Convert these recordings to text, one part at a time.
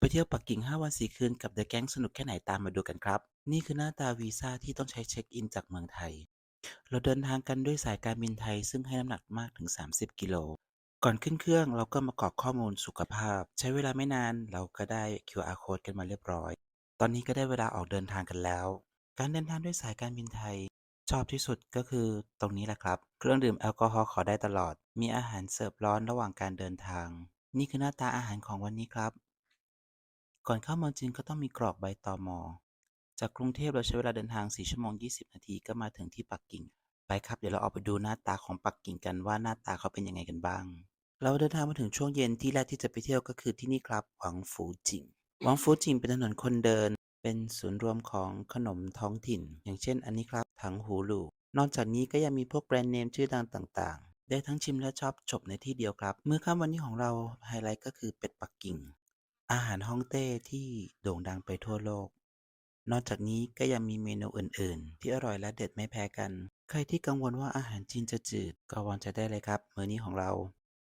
ไปเที่ยวปักกิ่ง 5 วัน 4 คืนกับ The Gang สนุกแค่ไหนตามมาดูกันครับ นี่คือหน้าตาวีซ่าที่ต้องใช้เช็คอินจากเมืองไทย เราเดินทางกันด้วยสายการบินไทยซึ่งให้น้ำหนักมากถึง 30 กิโล ก่อนขึ้นเครื่องเราก็มากรอกข้อมูลสุขภาพ ใช้เวลาไม่นานเราก็ได้ QR code กันมาเรียบร้อย ตอนนี้ก็ได้เวลาออกเดินทางกันแล้ว การเดินทางด้วยสายการบินไทย ชอบที่สุดก็คือตรงนี้แหละครับ เครื่องดื่มแอลกอฮอล์ขอได้ตลอด มีอาหารเสิร์ฟร้อนระหว่างการเดินทาง นี่คือหน้าตาอาหารของวันนี้ครับ ก่อนเข้าเมืองจีนก็ต้องมีกรอกใบตม จากกรุงเทพเราใช้เวลาเดินทาง 4 ชั่วโมง 20 นาทีก็มาถึงที่ปักกิ่ง ไปครับ เดี๋ยวเราออกไปดูหน้าตาของปักกิ่งกันว่าหน้าตาเขาเป็นยังไงกันบ้าง เราเดินทางมาถึงช่วงเย็นที่แรกที่จะไปเที่ยวก็คือที่นี่ครับหวังฟูจิง หวังฟูจิงเป็นถนนคนเดิน เป็นศูนย์รวมของขนมท้องถิ่น อย่างเช่น อันนี้ครับถังหูหลูนอกจากนี้ก็ยังมีพวกแบรนด์เนมชื่อดังต่าง ๆ ได้ทั้งชิมและชอบจบในที่เดียวครับ มื้อค่ำวันนี้ของเราไฮไลท์ก็คือเป็ดปักกิ่ง อาหารฮ่องเต้ที่โด่งดังไปทั่วโลก นอกจากนี้ก็ยังมีเมนูอื่น ๆ ที่อร่อยและเด็ดไม่แพ้กัน ใครที่กังวลว่าอาหารจีนจะจืดก็วางใจได้เลยครับ มื้อนี้ของเรา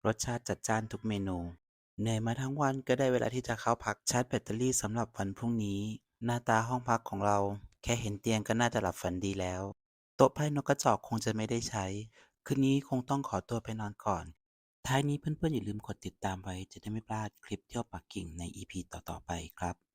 รสชาติจัดจ้านทุกเมนู เหนื่อยมาทั้งวันก็ได้เวลาที่จะเข้าพักชาร์จแบตเตอรี่สำหรับวันพรุ่งนี้ หน้าตาห้องพักของเรา แค่เห็นเตียงก็น่าจะหลับฝันดีแล้ว โต๊ะไพ่นกกระจอกคงจะไม่ได้ใช้ คืนนี้คงต้องขอตัวไปนอนก่อน ท้ายนี้เพื่อน ๆ อย่าลืมกดติดตามไว้จะได้ไม่พลาดคลิปเที่ยวปักกิ่งใน EP ต่อ ๆ ไปครับ